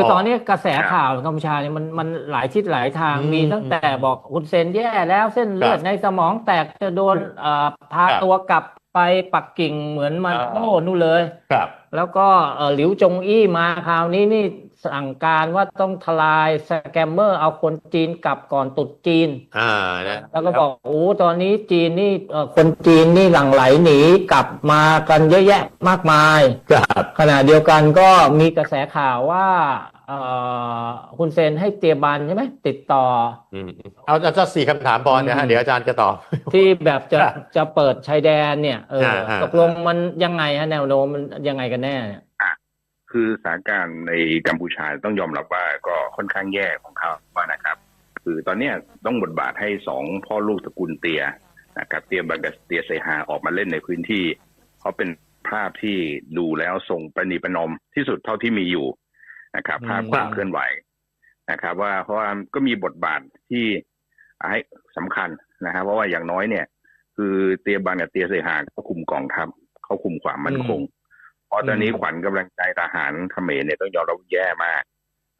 คือตอนนี้กระแสครับข่าวกัมพูชาเนี่ยมันมันหลายทิศหลายทางอืมมีตั้งแต่บอกคุณเซนแย่แล้วเส้นเลือดครับในสมองแตกจะโดนเอ่อพาครับตัวกลับไปปักกิ่งเหมือนมันอ่าโน่นนู่นเลย ครับ แล้วก็เอ่อหลิวจงอี้มาคราวนี้นี่ สั่งการว่าต้องทลายสแกมเมอร์เอาคนจีนกลับก่อนตรุษจีน อ่านะแล้วก็บอกโอ้ตอนนี้จีนนี่เอ่อคนจีนนี่หลั่งไหลหนีกลับมากันเยอะแยะมากมายครับขณะเดียวกันก็มีกระแสข่าวว่าเอ่อคุณเซนให้เตียบันใช่ไหมติดต่ออืมเอาเอาจะสี่คำถามพอนะฮะอืมเดี๋ยวอาจารย์จะตอบที่แบบจะครับจะเปิดชายแดนเนี่ยเอออ่าอ่าตกลงมันยังไงฮะแนวโน้มมันยังไงกันแน่เนี่ย คือสถานการณ์ในกัมพูชาต้องยอมรับว่าก็ค่อนข้างแย่ของเขาว่านะครับ คือตอนเนี้ยต้องบทบาทให้สองพ่อลูกตระกูลเตียนะครับเตียบังกับเตียเซฮาออกมาเล่นในพื้นที่เพราะเป็นภาพที่ดูแล้วทรงประนีประนอมที่สุดเท่าที่มีอยู่นะครับ ภาพความเคลื่อนไหวนะครับ ว่าเพราะว่าก็มีบทบาทที่ให้สำคัญนะครับเพราะว่าอย่างน้อยเนี่ย คือเตียบันกับเตียเซฮาเขาคุมกองทัพเขาคุมความมั่นคง เพราะตอนนี้ขวัญกำลังใจทหารเขมรเนี่ยต้องยอมรับว่าแย่มาก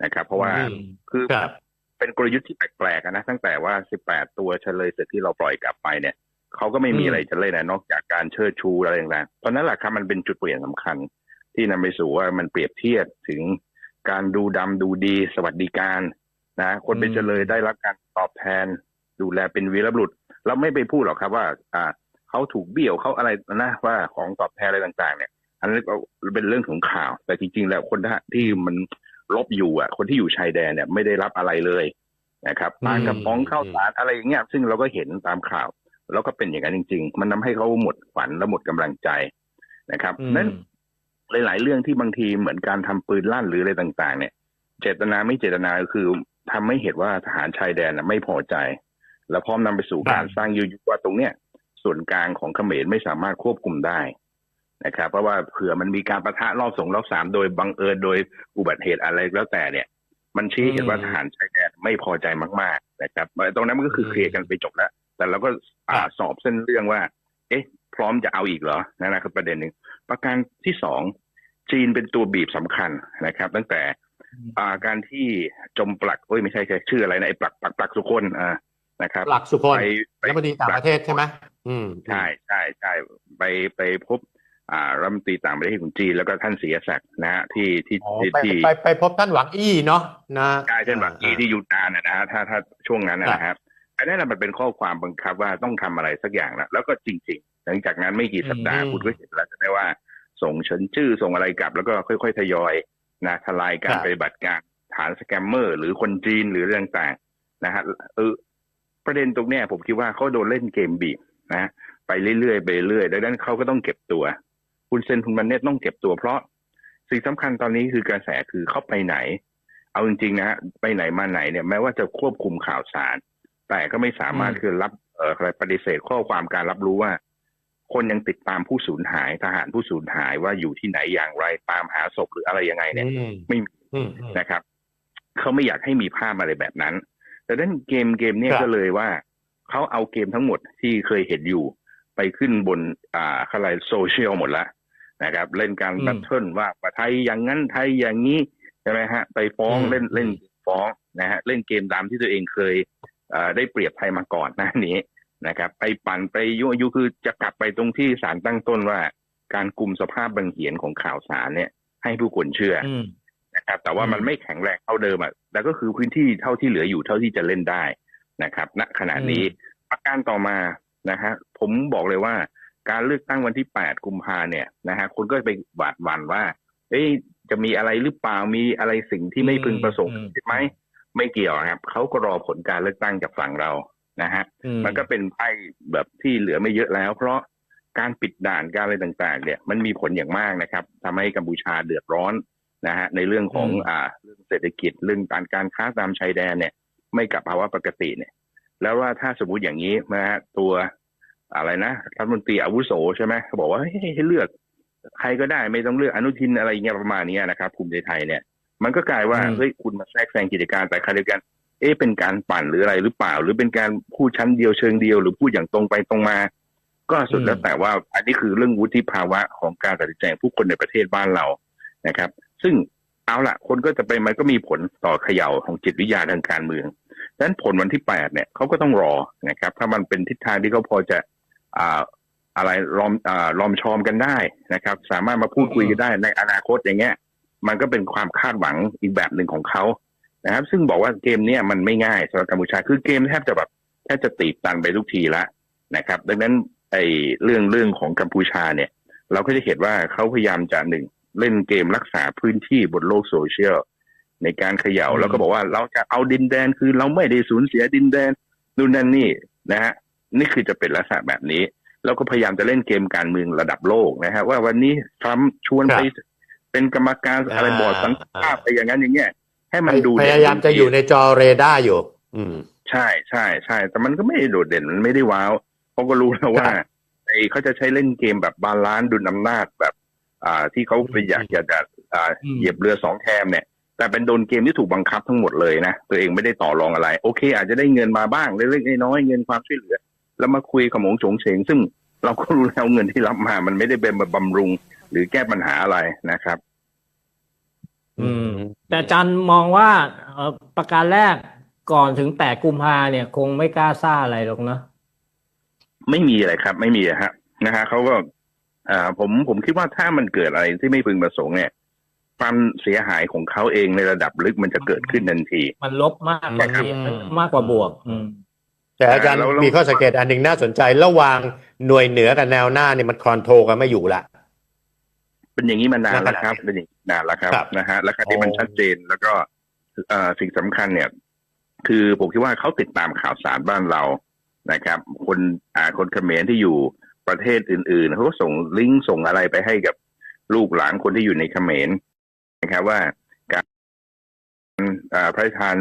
นะครับ เพราะว่าอืมคือครับเป็นกลยุทธ์ที่แปลกๆอะนะตั้งแต่ว่า 18 ตัวเฉลยศึกที่เราปล่อยกลับไปเนี่ยเขาก็ไม่มีอืมอะไรจะเล่นนะนอกจากการเชิดชูอะไรต่างๆเพราะนั้นแหละครับมันเป็นจุดเปลี่ยนสำคัญ ที่นำไปสู่ว่ามันเปรียบเทียบถึงการดูดำดูดีสวัสดิการนะ คนเป็นอืมเฉลยได้รับการตอบแทน ดูแลเป็นวีรบุรุษเราไม่ไปพูดหรอกครับว่า อ่าเขาถูกเบี้ยวเขาอะไรนะว่าของตอบแทนอะไรต่าง ๆ เนี่ย อันนั้นก็เป็นเรื่องของข่าว แต่จริง ๆ แล้วคนที่มันลบอยู่อะ คนที่อยู่ชายแดนเนี่ยไม่ได้รับอะไรเลยนะครับอืมปลากระป๋องข้าวสารอะไรอย่างเงี้ยซึ่งเราก็เห็นตามข่าว แล้วก็เป็นอย่างนั้นจริง ๆ มันทำให้เขาหมดฝันและหมดกำลังใจนะครับอืมนั้นหลาย ๆ เรื่องที่บางทีเหมือนการทำปืนลั่นหรืออะไรต่าง ๆ เนี่ย เจตนาไม่เจตนาก็คือทำให้เห็นว่าทหารชายแดนน่ะไม่พอใจ แล้วพร้อมนำไปสู่การสร้างยุยว่าตรงเนี้ยส่วนกลางของเขมรไม่สามารถควบคุมได้ นะครับ เพราะว่าเผื่อมันมีการประทะรอบสองรอบสามโดยบังเอิญโดยอุบัติเหตุอะไรแล้วแต่เนี่ย มันชี้เห็นว่าอืมทหารชายแดนไม่พอใจมาก ๆ นะครับตรงนั้นมันก็คืออืมเคลียร์กันไปจบแล้ว แต่เราก็อ่าครับสอบเส้นเรื่องว่า เอ๊ะ พร้อมจะเอาอีกเหรอนั่นนะครับประเด็นหนึ่งประการที่สองจีนเป็นตัวบีบสำคัญนะครับ ตั้งแต่อ่าการที่จมปลักเอ้ยไม่ใช่ใช่ชื่ออะไรนะไอ้ปลักปลักปลักสุคนอ่านะครับหลักสุคนไปไปรัฐมนตรีต่างประเทศใช่ไหมอืมใช่ใช่ใช่ไปไปพบ อ่ารัฐมนตรีต่างประเทศของจีนแล้วก็ท่านเสียศักดิ์นะฮะที่ที่อ๋อที่ไปที่ไปไปพบท่านหวังอี้เนาะนะใช่เช่นหวังอีที่ยูนานนะฮะถ้าถ้าช่วงนั้นนะนะครับอันนั้นนะมันเป็นข้อความบังคับว่าต้องทำอะไรสักอย่างแล้วแล้วก็จริง ๆ หลังจากนั้นไม่กี่สัปดาห์อืมคุณก็เห็นแล้วใช่ไหมว่า ส่งเฉินชื่อส่งอะไรกลับ แล้วก็ค่อย ๆ ทยอยนะทลายการครับปฏิบัติการฐานสแกมเมอร์ หรือคนจีนหรือเรื่องต่างๆนะฮะเออประเด็นตรงเนี้ยผมคิดว่าเขาโดนเล่นเกมบีบนะ ไปเรื่อยๆไปเรื่อยๆดังนั้นเขาก็ต้องเก็บตัว คุณเซนคุณมันเนตต้องเก็บตัวเพราะสิ่งสำคัญตอนนี้คือกระแสคือเขาไปไหน เอาจริงๆนะฮะไปไหนมาไหนเนี่ยแม้ว่าจะควบคุมข่าวสาร แต่ก็ไม่สามารถอืมคือรับเอ่ออะไรปฏิเสธข้อความการรับรู้ว่า คนยังติดตามผู้สูญหายทหารผู้สูญหายว่าอยู่ที่ไหนอย่างไรตามหาศพหรืออะไรยังไงเนี่ยอืมไม่มีอืมอืมนะครับเขาไม่อยากให้มีภาพอะไรแบบนั้น แต่ด้านเกมเกมเนี่ยครับก็เลยว่าเขาเอาเกมทั้งหมดที่เคยเห็นอยู่ไปขึ้นบนอ่าอะไรโซเชียลหมดละ นะครับ เล่นการอืมแบทเทิลว่าว่าไทยอย่างนั้นไทยอย่างนี้ใช่ไหมฮะ ไปฟ้องอืมเล่นเล่นฟ้องนะฮะเล่นเกมตามที่ตัวเองเคยเอ่อได้เปรียบไทยมาก่อนหน้านี้นะครับ ไปปั่นไปยั่วยุคือจะกลับไปตรงที่สารตั้งต้นว่า การกลุ่มสภาพบังเหียนของข่าวสารเนี่ย ให้ผู้คนเชื่ออืมนะครับ แต่ว่ามันอืมไม่แข็งแรงเท่าเดิมอะแต่ก็คือพื้นที่เท่าที่เหลืออยู่เท่าที่จะเล่นได้นะครับ ณขณะนี้ประการต่อมานะฮะผมบอกเลยว่า การเลือกตั้งวันที่ 8 กุมภาเนี่ยนะฮะคนก็ไปหวาดหวั่นว่า เอ๊ะจะมีอะไรหรือเปล่ามีอะไรสิ่งที่ไม่พึงประสงค์อืมใช่ไหมไม่เกี่ยวครับเขาก็รอผลการเลือกตั้งจากฝั่งเรานะฮะอืมันก็เป็นไพ่แบบที่เหลือไม่เยอะแล้ว เพราะการปิดด่านการอะไรต่าง ๆ เนี่ยมันมีผลอย่างมากนะครับทำให้กัมพูชาเดือดร้อนนะฮะในเรื่องของอืมอ่าเรื่องเศรษฐกิจเรื่องการการค้าตามชายแดนเนี่ย ไม่กลับภาวะปกติเนี่ย แล้วว่าถ้าสมมุติอย่างนี้นะฮะตัว อะไรนะรัฐมนตรีอาวุโสใช่ไหมเขาบอกว่าให้ให้เลือกใครก็ได้ไม่ต้องเลือกอนุทินอะไรเงี้ยประมาณเนี้ยนะครับภูมิใจไทยเนี่ย มันก็กลายว่าอืมเฮ้ยคุณมาแทรกแซงกิจการแต่ขณะเดียวกัน เอ๊ะเป็นการปั่นหรืออะไรหรือเปล่า หรือเป็นการพูดชั้นเดียวเชิงเดียว หรือพูดอย่างตรงไปตรงมา ก็สุดแล้วแต่ว่า อันนี้คือเรื่องวุฒิภาวะของการตัดสินใจของผู้คนในประเทศบ้านเรานะครับ ซึ่งเอาละคนก็จะไปมันก็มีผลต่อเขย่าของจิตวิทยาทางการเมืองดังนั้นผลวันที่แปดเนี่ยเขาก็ต้องรอนะครับ ถ้ามันเป็นทิศทางที่เขาพอจะ อ่าอะไรล้อมอ่าล้อมชอมกันได้นะครับ สามารถมาพูดคุยกันได้ในอนาคตอย่างเงี้ย มันก็เป็นความคาดหวังอีกแบบหนึ่งของเขานะครับ ซึ่งบอกว่าเกมเนี้ยมันไม่ง่ายสำหรับกัมพูชาคือเกมแทบจะแบบแทบจะตีบตันไปทุกทีละนะครับ ดังนั้นไอ้เรื่องเรื่องของกัมพูชาเนี่ย เราก็จะเห็นว่าเขาพยายามจะหนึ่งเล่นเกมรักษาพื้นที่บนโลกโซเชียลในการเขย่าอืมแล้วก็บอกว่าเราจะเอาดินแดนคือเราไม่ได้สูญเสียดินแดนนู่นนั่นนี่นะฮะ นี่คือจะเป็นลักษณะแบบนี้ แล้วก็พยายามจะเล่นเกมการเมืองระดับโลกนะฮะว่าวันนี้ทรัมป์ชวนครับไปเป็นกรรมการอะไรอ่าบอร์ดสันติภาพอ่าไปอย่างนั้นอย่างเงี้ยให้มันดูพเด่นยายามจะอยู่ในจอเรดาร์อยู่ อืม ใช่ใช่ใช่แต่มันก็ไม่ได้โดดเด่นมันไม่ได้ว้าวเขาก็รู้แล้วว่าครับไอ้เขาจะใช้เล่นเกมแบบบาลานซ์ดุลอำนาจแบบ อ่า ที่เขาไปอยากจะอ่าอืมเหยียบเรือสองแคมเนี่ย แต่เป็นโดนเกมที่ถูกบังคับทั้งหมดเลยนะตัวเองไม่ได้ต่อรองอะไร โอเค อาจจะได้เงินมาบ้างเล็กๆน้อยๆเงินความช่วยเหลือ แล้วมาคุยขโมงโฉงเฉงซึ่งเราก็รู้แล้วเงินที่รับมา มันไม่ได้เป็นมาบำรุง หรือแก้ปัญหาอะไรนะครับ อืม แต่อาจารย์มองว่าเอ่อประการแรกก่อนถึงแปดกุมภาเนี่ย คงไม่กล้าซ่าอะไรหรอกเนอะไม่มีอะไรครับ ไม่มีอะฮะนะฮะเขาก็อ่าผมผมคิดว่าถ้ามันเกิดอะไรที่ไม่พึงประสงค์เนี่ยความเสียหายของเขาเองในระดับลึกมันจะเกิดขึ้นทันที มันลบมากกว่าครับเสียมากกว่าบวกอืม แต่อาจารย์แล้วแล้วมีข้อสังเกตอันหนึ่งน่าสนใจ ระหว่างหน่วยเหนือกับแนวหน้าเนี่ยมันคอนโทรลกันไม่อยู่ละเป็นอย่างนี้มานานแล้วครับณขณะนี้เป็นอย่างนี้นานแล้วครับครับนะฮะและคราวนี้มันอ๋อชัดเจนแล้วก็เอ่อสิ่งสำคัญเนี่ย คือผมคิดว่าเขาติดตามข่าวสารบ้านเรานะครับ คนอ่าคนเขมรที่อยู่ประเทศอื่นๆเขาก็ส่งลิงก์ส่งอะไรไปให้กับลูกหลานคนที่อยู่ในเขมรนะครับว่าการอ่าพระราชทาน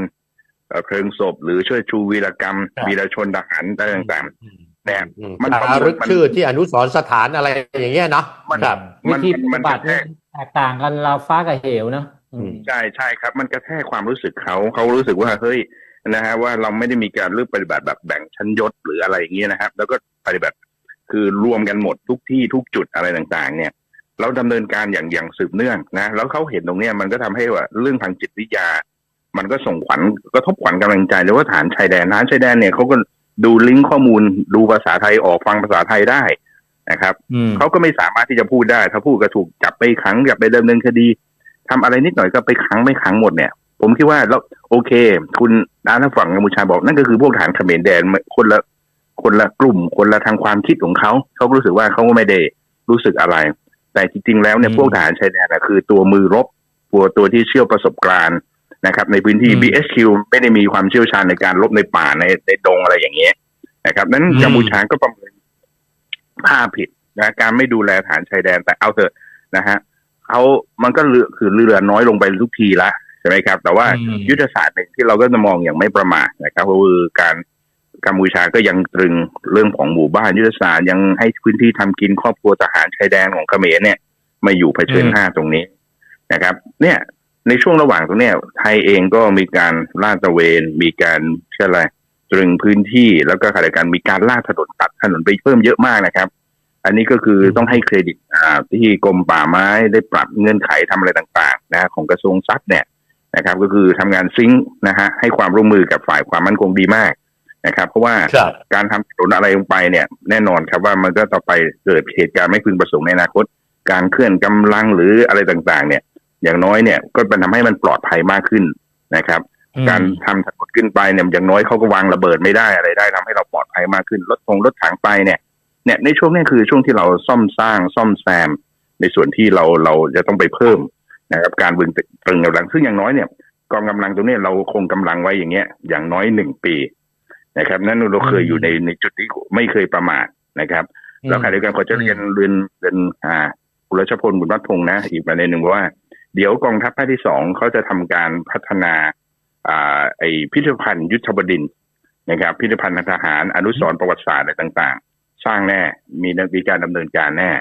เอ่อเพลิงศพ หรือช่วยชูวีรกรรมครับวีรชนทหารอะไรต่างๆเนี่ยอืมมันจารึกชื่อที่อนุสรณ์สถานอะไรอย่างเงี้ยเนาะมันครับวิธีมันปฏิบัติมันกระแทกแตกต่างกันราวฟ้ากับเหวเนอะอืมใช่ใช่ครับ มันกระแทกความรู้สึกเขาเขารู้สึกว่าเฮ้ยนะฮะว่าเราไม่ได้มีการเลือกปฏิบัติแบบแบ่งชั้นยศหรืออะไรอย่างเงี้ยนะครับ แล้วก็ปฏิบัติคือรวมกันหมดทุกที่ทุกจุดอะไรต่างๆ เนี่ยเราดำเนินการอย่างอย่างสืบเนื่องนะแล้วเขาเห็นตรงเนี้ยมันก็ทำให้ว่าเรื่องทางจิตวิทยา มันก็ส่งขวัญกระทบขวัญกำลังใจเลยว่าฐานชายแดนฐานชายแดนเนี่ยเขาก็ดูลิงก์ข้อมูลดูภาษาไทยออกฟังภาษาไทยได้นะครับอืมเขาก็ไม่สามารถที่จะพูดได้ ถ้าพูดก็ถูกจับไปขังจับไปดำเนินคดีทำอะไรนิดหน่อยก็ไปขังไม่ขังหมดเนี่ย ผมคิดว่าแล้วโอเค คุณน้าทางฝั่งกัมพูชาบอกนั่นก็คือพวกฐานเขมรแดนคนละคนละกลุ่ม คนละทางความคิดของเขาเขาก็รู้สึกว่าเขาก็ไม่ได้รู้สึกอะไร แต่จริงๆแล้วเนี่ยอืมพวกทหารชายแดนน่ะคือตัวมือรบตัวตัวที่เชี่ยวประสบการณ์ นะครับ ในพื้นที่อืม BSQ ไม่ได้มีความเชี่ยวชาญในการรบในป่าในในดงอะไรอย่างเงี้ยนะครับ นั้นอืมกัมพูชาก็ประเมินภาพผิดนะการไม่ดูแลฐานชายแดนแต่เอาเถอะนะฮะเขามันก็เรือคือเรือน้อยลงไปทุกทีละใช่ไหมครับ แต่ว่าอืมยุทธศาสตร์หนึ่งที่เราก็จะมองอย่างไม่ประมาทนะครับก็คือการกัมพูชาก็ยังตรึงเรื่องของหมู่บ้านยุทธศาสตร์ยังให้พื้นที่ทำกินครอบครัวทหารชายแดนของเขมรเนี่ย มาอยู่เผชิญหน้าตรงนี้นะครับ เนี่ย ในช่วงระหว่างตรงเนี้ยไทยเองก็มีการลาดตระเวน มีการเชื่ออะไรตรึงพื้นที่แล้วก็ขณะเดียวกันมีการลาดถนนตัดถนนไปเพิ่มเยอะมากนะครับ อันนี้ก็คือต้องให้เครดิตอ่าที่กรมป่าไม้ได้ปรับเงื่อนไขทำอะไรต่างๆนะฮะของกระทรวงทรัพย์เนี่ยนะครับ ก็คือทำงานซิงค์นะฮะให้ความร่วมมือกับฝ่ายความมั่นคงดีมากนะครับ เพราะว่าครับการทำถนนอะไรลงไปเนี่ย แน่นอนครับว่ามันก็ต่อไปเกิดเหตุการณ์ไม่พึงประสงค์ในอนาคต การเคลื่อนกำลังหรืออะไรต่างๆ เนี่ย อย่างน้อยเนี่ยก็เป็นทำให้มันปลอดภัยมากขึ้นนะครับอืมการทำถนนขึ้นไปเนี่ยอย่างน้อยเขาก็วางระเบิดไม่ได้อะไรได้ทำให้เราปลอดภัยมากขึ้นรถทงรถถังไปเนี่ยเนี่ยในช่วงนี้คือช่วงที่เราซ่อมสร้างซ่อมแซม ในส่วนที่เราเราจะต้องไปเพิ่มนะครับการบึงตรึงกำลังซึ่งอย่างน้อยเนี่ยกองกำลังตรงเนี้ยเราคงกำลังไว้อย่างเงี้ย อย่างน้อยหนึ่งปีนะครับ นั่นเราเคยอยู่ในในจุดที่ไม่เคยประมาทนะครับแล้วขณะเดียวกันขอจะเรียนเรียนเรียนอ่าคุณรัชพลบุญวัฒพงศ์นะ อีกประเด็นหนึ่งว่า เดี๋ยวกองทัพภาคที่สองเขาจะทำการพัฒนาอ่าไอพิพิธภัณฑ์ยุทธบดินทร์นะครับ พิพิธภัณฑ์ทางทหารอนุสรณ์ประวัติศาสตร์อะไรต่าง ๆ สร้างแน่มีมีการดำเนินการแน่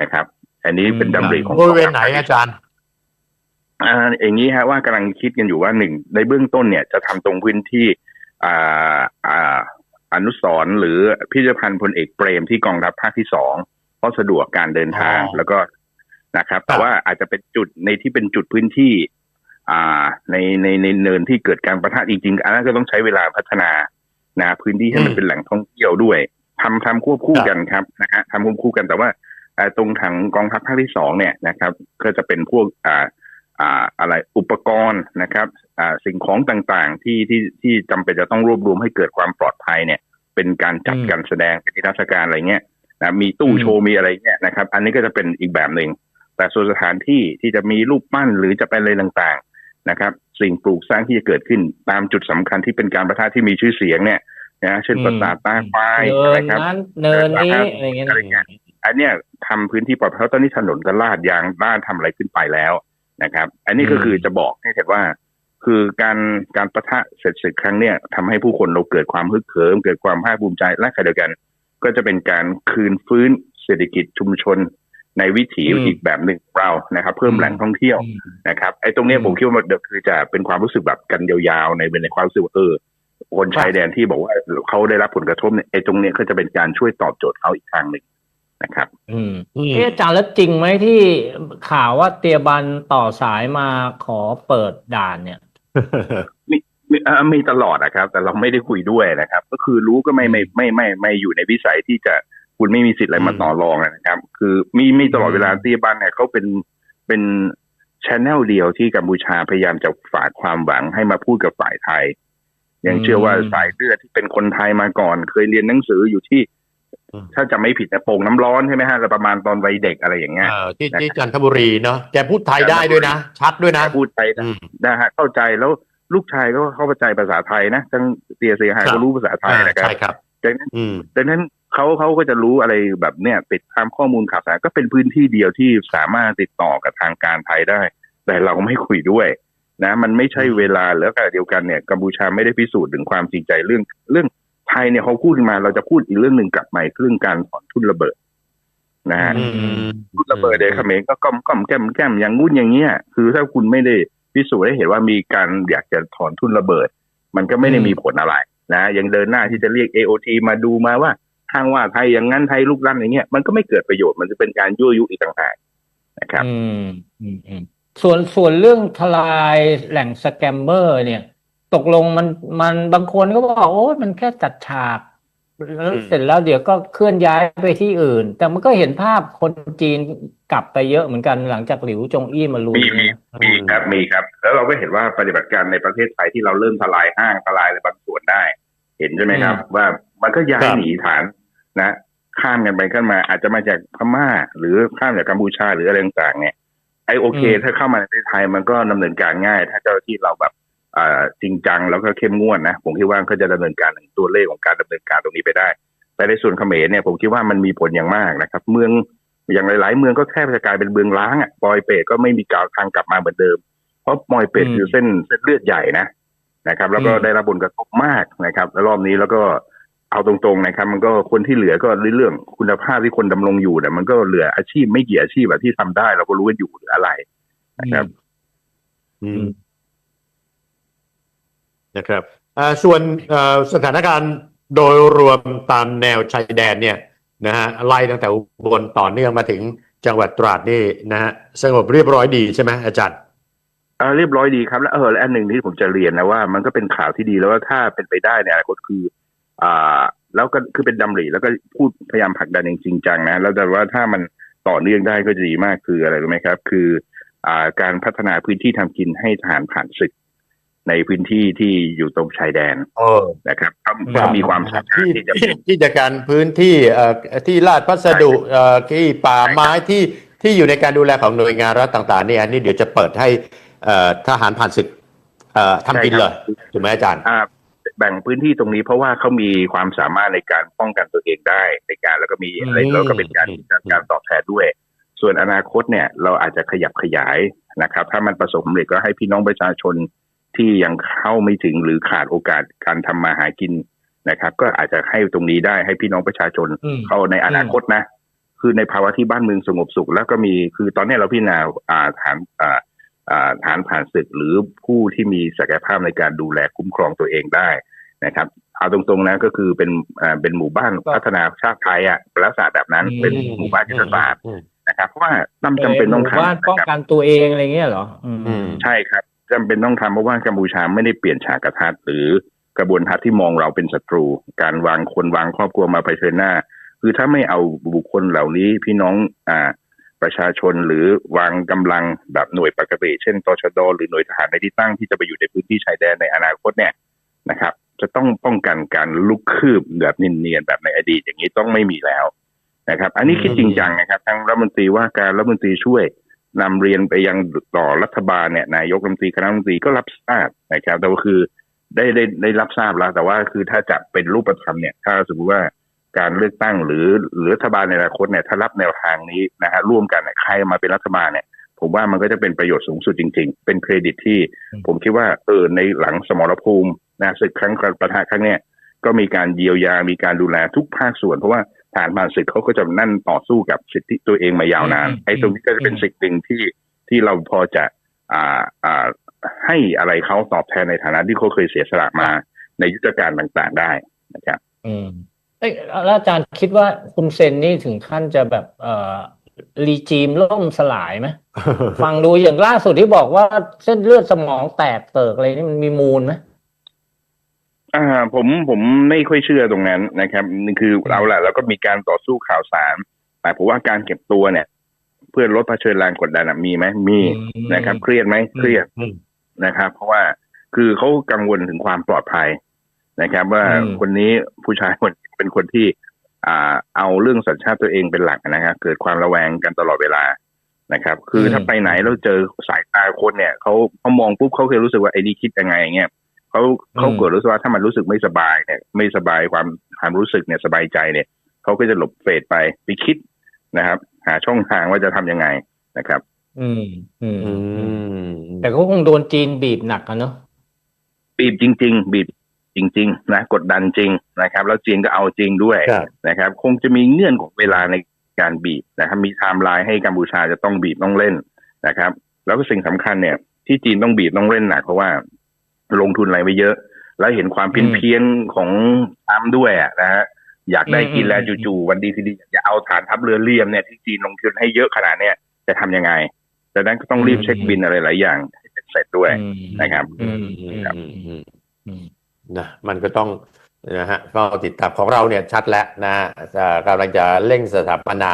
นะครับ อันนี้เป็นดำริของบริเวณไหนอาจารย์อ่าอย่างนี้ฮะว่ากำลังคิดกันอยู่ว่าหนึ่งในเบื้องต้นเนี่ยจะทำตรงพื้นที่อ่าอ่าอนุสรณ์หรือพิพิธภัณฑ์พลเอกเปรมที่กองทัพภาคที่สองเพราะสะดวกการเดินทางอ๋อแล้วก็ นะครับครัแต่บว่าอาจจะเป็นจุดในที่เป็นจุดพื้นที่ อ่า ในในในเนินที่เกิดการประทะจริงๆอันนั้นก็ต้องใช้เวลาพัฒนานะพื้นที่ให้มันอืมเป็นแหล่งท่องเที่ยวด้วยทำทำควบคู่กันครับนะฮะทำควบคู่กันแต่ว่าอ่าตรงทางกองทัพภาคที่สองเนี่ยนะครับ ก็จะเป็นพวกอ่าอ่าอะไรอุปกรณ์นะครับอ่าสิ่งของต่างๆที่ที่ที่จำเป็นจะต้องรวบรวมให้เกิดความปลอดภัยเนี่ย เป็นการจัดอืมการแสดงเป็นนิทรรศการอะไรเงี้ยนะมีตู้อืมโชว์มีอะไรเงี้ยนะครับ อันนี้ก็จะเป็นอีกแบบหนึ่ง แต่ส่วนสถานที่ที่จะมีรูปปั้นหรือจะเป็นอะไรต่างๆนะครับ สิ่งปลูกสร้างที่จะเกิดขึ้นตามจุดสำคัญที่เป็นการประทะที่มีชื่อเสียงเนี่ยนะเช่นปราสาทตาควายเนิอะไรนครับนั้นเนินนี้อะไรเงี้ยอะไรเงี้ยอันเนี้ยทำพื้นที่ปลอดภัยเพราะตอนนี้ถนนก็ลาดยางลาดทำอะไรขึ้นไปแล้วนะครับ อันนี้ก็คือจะบอกให้เห็นว่า คือการการประทะเสร็จศึกครั้งเนี้ยทำให้ผู้คนเราเกิดความฮึกเหิม เกิดความภาคภูมิใจและขณะเดียวกัน ก็จะเป็นการคืนฟื้นเศรษฐกิจชุมชน ในวิถีอืมอีกแบบหนึ่งของเรานะครับ เพิ่มอืมแหล่งท่องเที่ยวอืมนะครับไอ้ตรงเนี้ยอืมผมคิดว่ามันคือจะเป็นความรู้สึกแบบกันยาวๆในในความรู้สึกว่าเออคนชายแดนที่บอกว่าเขาได้รับผลกระทบเนี่ยไอ้ตรงเนี้ยก็จะเป็นการช่วยตอบโจทย์เขาอีกทางหนึ่งนะครับ อืมอืมเอ๊ะอาจารย์แล้วจริงไหมที่ข่าวว่าเตียบันต่อสายมาขอเปิดด่านเนี่ยมีเอ่อมีตลอดนะครับ แต่เราไม่ได้คุยด้วยนะครับ ก็คือรู้ก็ไม่ไม่ไม่ไม่ไม่อยู่ในวิสัยที่จะ คุณไม่มีสิทธิ์อะไรมาอืมต่อรองนะครับ คือมีมีตลอดเวลาอืมเตียบันเนี่ยเขาเป็นเป็นชแนลเดียวที่กัมพูชาพยายามจะฝากความหวังให้มาพูดกับฝ่ายไทย ยังเชื่อว่าสายเลือดที่เป็นคนไทยมาก่อน เคยเรียนหนังสืออยู่ที่อืมถ้าจะไม่ผิดนะโป่งน้ำร้อนใช่ไหมฮะแล้วประมาณตอนวัยเด็กอะไรอย่างเงี้ยเอ่อที่ที่จันทบุรีเนาะแกพูดไทยได้ด้วยนะ ชัดด้วยนะพูดไทยอืมนะฮะเข้าใจแล้วลูกชายก็เข้าใจภาษาไทยนะทั้งเตียเสียหายครัก็บรู้ภาษาไทยอ่านะครับใช่ครับดังนั้นอืมดังนั้น เขาเขาก็จะรู้อะไรแบบเนี้ยติดตามข้อมูลข่าวสารก็เป็นพื้นที่เดียวที่สามารถติดต่อกับทางการไทยได้ แต่เราไม่คุยด้วยนะมันไม่ใช่เวลาแล้วแต่เดียวกันเนี่ยกัมพูชาไม่ได้พิสูจน์ถึงความจริงใจเรื่องเรื่องไทยเนี่ยเขาพูดมาเราจะพูดอีกเรื่องหนึ่งกลับมาอีกเรื่องการถอนทุนระเบิดนะฮะอืมทุนระเบิดเดยเขมรก็ก้อมก้อมแก้มแก้มอย่างงู้นอย่างเงี้ยคือถ้าคุณไม่ได้พิสูจน์ให้เห็นว่ามีการอยากจะถอนทุนระเบิด มันก็ไม่ได้อืมมีผลอะไรนะยังเดินหน้าที่จะเรียก AOT มาดูมาว่า ทางว่าไทยอย่างนั้นไทยลุกล้ำอย่างเงี้ยมันก็ไม่เกิดประโยชน์มันจะเป็นการยั่วยุอีกต่างหากนะครับอืมอืมอืมส่วนส่วนเรื่องทลายแหล่งสแกมเมอร์ เนี่ย ตกลงมันมันบางคนก็บอกโอ้ยมันแค่จัดฉากแล้วอืมเสร็จแล้วเดี๋ยวก็เคลื่อนย้ายไปที่อื่น แต่มันก็เห็นภาพคนจีนกลับไปเยอะเหมือนกันหลังจากหลิวจงอี้มาลุยมีมีเนี่ยมีครับมีครับ แล้วเราก็เห็นว่าปฏิบัติการในประเทศไทยที่เราเริ่มทลายห้างทลายอะไรบางส่วนได้ เห็นใช่ไหมครับ ว่ามันก็ย้ายครับหนีฐาน นะ ข้ามกันไปขึ้นมา อาจจะมาจากพม่า หรือข้ามจากกัมพูชาหรืออะไรต่างๆเนี่ยไอโอเค ถ้าเข้ามาในประเทศไทยมันก็ดำเนินการง่าย ถ้าเจ้าหน้าที่เราแบบอ่าจริงจังแล้วก็เข้มงวดนะผมคิดว่าก็จะดำเนินการถึงตัวเลขของการดำเนินการตรงนี้ไปได้ แต่ในส่วนเขมรเนี่ยผมคิดว่ามันมีผลอย่างมากนะครับ เมืองอย่างหลาย ๆ เมืองก็แค่จะกลายเป็นเมืองล้างอะปอยเปตก็ไม่มีกาวทางกลับมาเหมือนเดิม เพราะปอยเปตอืมคือเส้นเส้นเลือดใหญ่นะนะครับ แล้วก็อืมได้รับผลกระทบมากนะครับ แล้วรอบนี้แล้วก็ เอาตรงๆนะครับ มันก็คนที่เหลือก็เรื่องคุณภาพที่คนดำรงอยู่เนี่ยมันก็เหลืออาชีพไม่กี่อาชีพแบบที่ทำได้ เราก็รู้กันอยู่เหลืออะไรนะครับ อืมนะครับอ่าส่วนเอ่อสถานการณ์โดยรวมตามแนวชายแดนเนี่ยนะฮะไล่ตั้งแต่อุบลต่อเนื่องมาถึงจังหวัดตราดนี่นะฮะสงบเรียบร้อยดีใช่ไหมอาจารย์อ่าเรียบร้อยดีครับแล้วเออและอันหนึ่งที่ผมจะเรียนนะว่ามันก็เป็นข่าวที่ดีแล้วว่าถ้าเป็นไปได้เนี่ยก็คือ อ่าแล้วก็คือเป็นดำริแล้วก็พูดพยายามผลักดันอย่างจริงจังนะแล้วแต่ว่าถ้ามันต่อเนื่องได้ก็จะดีมากคืออะไรรู้ไหมครับ คืออ่าการพัฒนาพื้นที่ทำกินให้ทหารผ่านศึกในพื้นที่ที่อยู่ตรงชายแดนโอ้นะครับก็ก็มีความสามารถที่ที่จะที่ที่จะการพื้นที่เอ่อที่ลาดพัสดุเอ่อที่ป่าไม้ที่ที่อยู่ในการดูแลของหน่วยงานรัฐต่างๆเนี่ยอันนี้เดี๋ยวจะเปิดให้เอ่อทหารผ่านศึกเอ่อทำกินเลยถูกไหมอาจารย์อ่า แบ่งพื้นที่ตรงนี้เพราะว่าเขามีความสามารถในการป้องกันตัวเองได้ในการแล้วก็มีอะไรอืมแล้วก็เป็นการอืมการการตอบแทนด้วย ส่วนอนาคตเนี่ยเราอาจจะขยับขยายนะครับ ถ้ามันประสบความสำเร็จก็ให้พี่น้องประชาชนที่ยังเข้าไม่ถึงหรือขาดโอกาสการทำมาหากินนะครับ ก็อาจจะให้ตรงนี้ได้ให้พี่น้องประชาชนอืมเข้าในอนาคตนะ คือในภาวะที่บ้านเมืองสงบสุข แล้วก็มีคือตอนนี้เราพิจารณาอ่าฐานอ่าอ่า ฐานผ่านศึกหรือผู้ที่มีศักยภาพในการดูแลคุ้มครองตัวเองได้นะครับเอาตรงๆนะก็คือเป็นอ่าเป็นหมู่บ้านพัฒนาชาติไทยอะลักษณะแบบนั้นอืมเป็นหมู่บ้านยุทธศาสตร์อืมนะครับ เพราะว่าจำจำเป็นต้องหมู่บ้านทำป้องนะครับกันตัวเองอะไรเงี้ยเหรออืมอืมใช่ครับจำเป็นต้องทำเพราะว่ากัมพูชาไม่ได้เปลี่ยนฉากกระทัดหรือกระบวนทัศน์ที่มองเราเป็นศัตรู การวางคนวางครอบครัวมาเผชิญหน้า คือถ้าไม่เอาบุคคลเหล่านี้พี่น้องอ่า ประชาชนหรือวางกำลังแบบหน่วยปกติ เช่นตชดหรือหน่วยทหารในที่ตั้งที่จะไปอยู่ในพื้นที่ชายแดนในอนาคตเนี่ยนะครับ จะต้องป้องกันการลุกคืบแบบเนียนๆแบบในอดีตอย่างนี้ต้องไม่มีแล้วนะครับ อันนี้คิดจริงจังนะครับทั้งรัฐมนตรีว่าการรัฐมนตรีช่วยนำเรียนไปยังต่อรัฐบาลเนี่ยนายกรัฐมนตรีคณะรัฐมนตรีก็รับทราบนะครับแต่ว่าคือได้ได้ได้รับทราบแล้ว แต่ว่าคือถ้าจะเป็นรูปธรรมเนี่ย ถ้าสมมติว่า การเลือกตั้งหรือหรือรัฐบาลในอนาคตเนี่ยถ้ารับแนวทางนี้นะฮะร่วมกันเนี่ยใครมาเป็นรัฐบาลเนี่ยผมว่ามันก็จะเป็นประโยชน์สูงสุดจริง ๆ เป็นเครดิตที่อืมผมคิดว่าเออในหลังสมรภูมินะศึกครั้งประทะครั้งเนี้ยก็มีการเยียวยา มีการดูแลทุกภาคส่วน เพราะว่าฐานผ่านศึกเขาก็จะนั่นต่อสู้กับสิทธิตัวเองมายาวนานอืมไอ้ตรงนี้ก็จะเป็นอืมสิ่งหนึ่งที่ที่เราพอจะอ่าอ่าให้อะไรเขาตอบแทนในฐานะที่เขาเคยเสียสละมาในยุทธการต่างๆได้นะครับ อืม เอ้ยแล้วอาจารย์คิดว่าคุณเซนนี่ถึงขั้นจะแบบเอ่อรีจีมล่มสลายไหมฟังดูอย่างล่าสุดที่บอกว่าเส้นเลือดสมองแตกเติกอะไรนี่มันมีมูลไหมอ่า ผมผมไม่ค่อยเชื่อตรงนั้นนะครับคือเราแหละเราก็มีการต่อสู้ข่าวสาร แต่ผมว่าการเก็บตัวเนี่ย เพื่อลดเผชิญแรงกดดันมีไหมมีนะครับ เครียดไหมเครียดนะครับ เพราะว่าคือเขากังวลถึงความปลอดภัย นะครับ ว่าอืมคนนี้ผู้ชายคนนี้เป็นคนที่อ่าเอาเรื่องสัญชาติตัวเองเป็นหลักนะครับ เกิดความระแวงกันตลอดเวลานะครับ คือถ้าไปไหนแล้วเจอสายตาคนเนี่ยเขาเขามองปุ๊บเขาเคยรู้สึกว่าไอ้นี่คิดยังไงเงี้ยเขาเขาเกิดรู้สึกว่าถ้ามันรู้สึกไม่สบายเนี่ย ไม่สบายความความรู้สึกเนี่ยสบายใจเนี่ยเขาก็จะหลบเฟดไปไปคิดนะครับ หาช่องทางว่าจะทำยังไงนะครับ อืมอืมอือืมมแต่ก็คงโดนจีนบีบหนักอะเนาะบีบจริง ๆ บีบ จริง ๆ นะกดดันจริงนะครับ แล้วจีนก็เอาจริงด้วยครับนะครับ คงจะมีเงื่อนของเวลาในการบีบนะครับ มีไทม์ไลน์ให้กัมพูชาจะต้องบีบต้องเล่นนะครับ แล้วก็สิ่งสำคัญเนี่ย ที่จีนต้องบีบต้องเล่นหนักเพราะว่าลงทุนอะไรไปเยอะ แล้วเห็นความเพี้ยนเพี้ยนๆของทรัมป์ด้วยอะนะฮะอยากได้กินแล้วจู่ๆวันดีทีดีอยากจะเอาฐานทัพเรือเลียมเนี่ยที่จีนลงทุนให้เยอะขนาดเนี้ยจะทำยังไงดังนั้นก็ต้องรีบเช็คบินอะไรหลายอย่างให้เป็นเสร็จด้วยอืมนะครับ อืมอือืมมอืมอืมอืมนะมันก็ต้องนะฮะก็ติดตามของเราเนี่ยชัดแล้วนะจะกำลังจะเร่งสถาปนา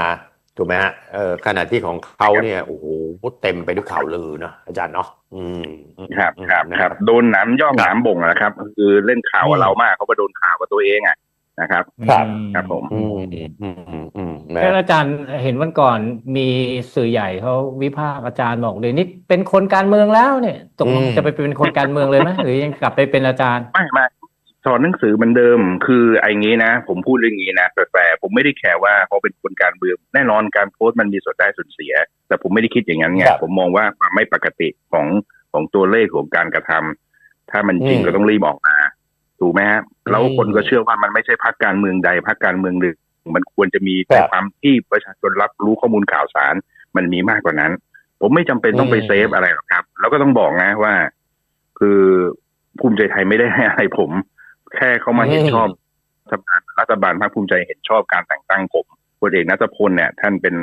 ถูกไหมฮะเออขณะที่ของเขาเนี่ยโอ้โหเต็มไปด้วยข่าวลือเนาะอาจารย์เนาะอืมอืมครับอืมครับนะครับ โดนหน้ำย่องหน้ำบ่งนะครับ คือเล่นข่าวกับเรามากเขาก็โดนข่าวกับตัวเองอะ นะครับ ครับครับผมอืมอืมอืมอืมนะแล้วอาจารย์เห็นวันก่อนมีสื่อใหญ่เขาวิพากษ์อาจารย์บอกเลยนี่เป็นคนการเมืองแล้วเนี่ยตกลงจะไปเป็นคนการเมืองเลยไหมหรือยังกลับไปเป็นอาจารย์ไม่ไม่สอนหนังสือเหมือนเดิม คือไอ้งี้นะ ผมพูดเรื่องนี้นะแต่ผมไม่ได้แคร์ว่าเขาเป็นคนการเมืองแน่นอนการโพสต์มันมีส่วนได้ส่วนเสีย แต่ผมไม่ได้คิดอย่างนั้นไงครับผมมองว่าความไม่ปกติของของตัวเลขของการกระทำถ้ามันจริงอืมก็ต้องรีบออกมา ถูกไหมฮะแล้วอืมคนก็เชื่อว่ามันไม่ใช่พรรคการเมืองใดพรรคการเมืองหนึ่งมันควรจะมีคแต่รับความที่ประชาชนรับรู้ข้อมูลข่าวสาร มันมีมากกว่านั้น ผมไม่จำเป็นต้องไปอืมเซฟอะไรหรอกครับ แล้วก็ต้องบอกนะว่า คือภูมิใจไทยไม่ได้ให้อะไรผม แค่เขามาเห็นชอบรัฐบาลรัฐบาลพรรคภูมิใจเห็นชอบการแต่งตั้งผมพลเอกนัทพลเนี่ยท่านเป็น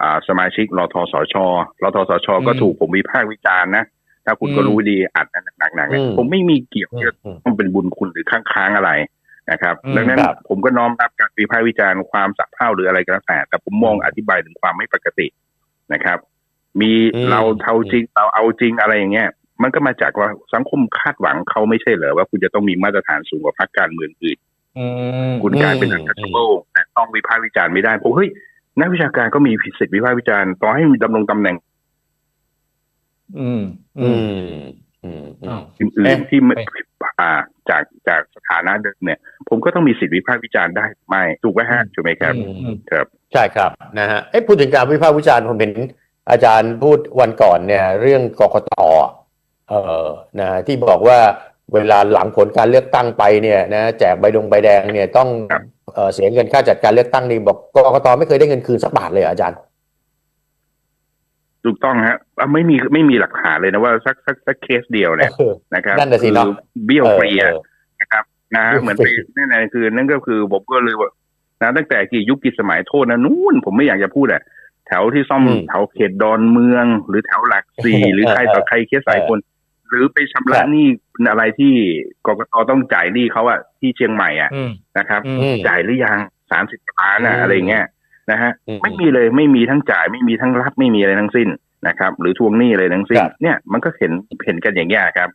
อ่าสมาชิกรทสชรทสชก็อืมถูกผมวิพากษ์วิจารณ์นะ ถ้าคุณก็อืมรู้ดีอัดหนักๆเนี่ยอืมผมไม่มีเกี่ยวอืที่มจะอืมต้องเป็นบุญคุณหรือค้างๆอะไรนะครับอืมดังนั้นครับผมก็น้อมรับการวิพากษ์วิจารณ์ความสับเพร่าหรืออะไรก็แล้วแต่แต่ผมมองอธิบายถึงความไม่ปกตินะครับ มีอืมเราเท่าจริงเราเอาจริงอะไรอย่างเงี้ยมันก็มาจากว่าสังคมคาดหวังเขาไม่ใช่เหรอว่าคุณจะต้องมีมาตรฐานสูงกว่าพรรคการเมืองอื่นอืมคุณกลายเป็นอือัมนดับโลกแต่ต้องวิพากษ์วิจารณ์ไม่ได้ผมเฮ้ยนักวิชาการก็มีสิทธิวิพากษ์วิจารณ์ต่อให้มีดำรงตำแหน่ง อืม อือืมมอืมอือ้ามวอื่เอ๊ะนๆที่ไม่เอ๊ะอ่าจากจากสถานะเดิมเนี่ย ผมก็ต้องมีสิทธิวิพากษ์วิจารณ์ได้ไหมถูกไหมฮะถูกไหมครับอืมอืมครับ ใช่ครับนะฮะเอ้พูดถึงการวิพากษ์วิจารณ์ผมเห็นอาจารย์พูดวันก่อนเนี่ย เรื่องกกตเอ่อนะที่บอกว่าเวลาหลังผลการเลือกตั้งไปเนี่ยนะแจกใบดงใบแดงเนี่ยต้องครับเอ่อเสียเงินค่าจัดการเลือกตั้งนี่บอกกกตไม่เคยได้เงินคืนสักบาทเลยเหรออาจารย์ ถูกต้องฮะอะไม่มีไม่มีหลักฐานเลยนะว่าสักสักสักเคสเดียวเนี่ยเออนะครับนั่นน่ะสิคืเนาะเบี้ยวฟรีเออะอนะครับนะฮะเบี้ยวเหมือนฟไปรีนั่นนะคือ นั่นก็คือผมก็เลยว่านะตั้งแต่กี่ยุคกี่สมัยโทษนะนู่นผมไม่อยากจะพูดอะแถวที่ซ่อมอืมแถวเขตดอนเมือง หรือแถวหลักสี่หรือใครต่อใครเคสสายคนรือไปชำระครับหนี้อะไรที่กกตต้องจ่ายหนี้เขาอะที่เชียงใหม่อะอืมนะครับอืมอืมจ่ายหรือยังสามสิบล้านอะอืมอะไรเงี้ย นะฮะอืมไม่มีเลยไม่มีทั้งจ่ายไม่มีทั้งรับไม่มีอะไรทั้งสิ้นนะครับ หรือทวงหนี้อะไรทั้งสิ้นครับเนี่ยมันก็เห็นเห็นกันอย่างเงี้ยครับ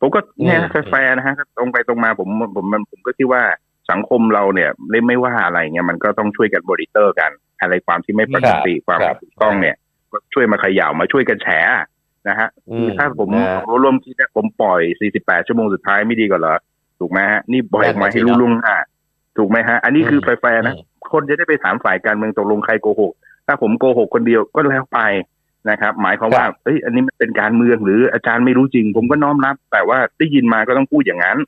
ผมก็เนี่ยอืมแฟร์ๆนะฮะตรงไปตรงมาผมผมผมผมก็คิดว่าสังคมเราเนี่ยไม่ไม่ว่าอะไรเงี้ยมันก็ต้องช่วยกันบริเตอร์กัน อะไรความที่ไม่ปกติความครัไม่บถูกต้องเนี่ย ก็ช่วยมาเขย่ามาช่วยกันแฉนะฮะอืคือมถ้าผมนะรู้ร่วมคิดเนี่ยผมปล่อย 48 ชั่วโมงสุดท้ายไม่ดีกว่าเหรอถูกไหมฮะนี่ปล่อยออกมาให้รู้ล่วงหน้าถูกไหมฮะ อันนี้คือมแฟร์ๆนะอืม คนจะได้ไปถามฝ่ายการเมืองตกลงใครโกหก ถ้าผมโกหกคนเดียวก็แล้วไปนะครับ หมายความว่าครับเอ้ยอันนี้มันเป็นการเมืองหรืออาจารย์ไม่รู้จริง ผมก็น้อมรับ แต่ว่าได้ยินมาก็ต้องพูดอย่างนั้น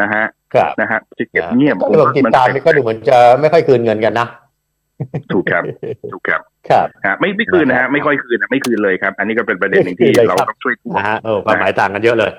นะฮะครับนะฮะจะเก็บเงียบก็ผมติดตามนี่ก็ดูเหมือนจะไม่ค่อยคืนเงินกันนะถูกครับถูกครับครับฮะไม่ไม่คืนนะครัฮะบไม่ค่อยคืนนะไม่คืนเลยครับ อันนี้ก็เป็นประเด็นหนึ่งที่ไม่คืนเลยเราครับต้องช่วยพูดนะฮะเออความหมายต่างกันเยอะเลย